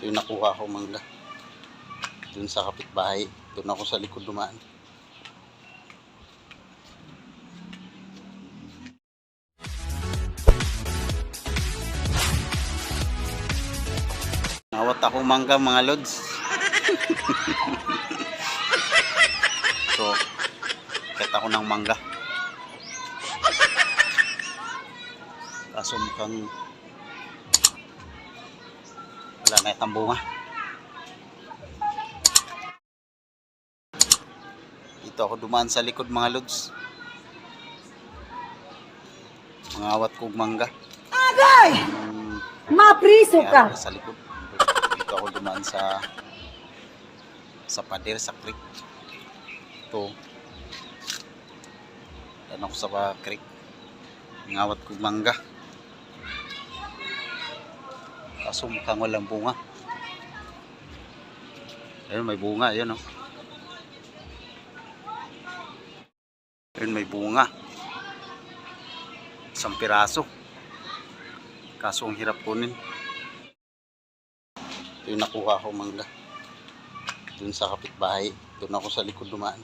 Ito yung nakuha ko mangga. Doon sa kapitbahay. Doon ako sa likod dumaan. Nawat ako mangga mga lods. so, kahit ako ng mangga. Kaso mukhang wala na itang bunga. Dito ako dumaan sa likod mga lods. Mga awat kong mangga. Agay! Hmm, Mapriso ka! sa likod. Dito ako dumaan sa sa pader sa creek. Ito. Dan ako sa creek. Ngawat ko mangga. Kaso mukhang walang bunga. Ayun, may bunga. Ayun, oh. Ayun, may bunga. Isang piraso. Kaso ang hirap kunin. Ito yung nakuha ko mangga. Doon sa kapitbahay. Doon ako sa likod dumaan.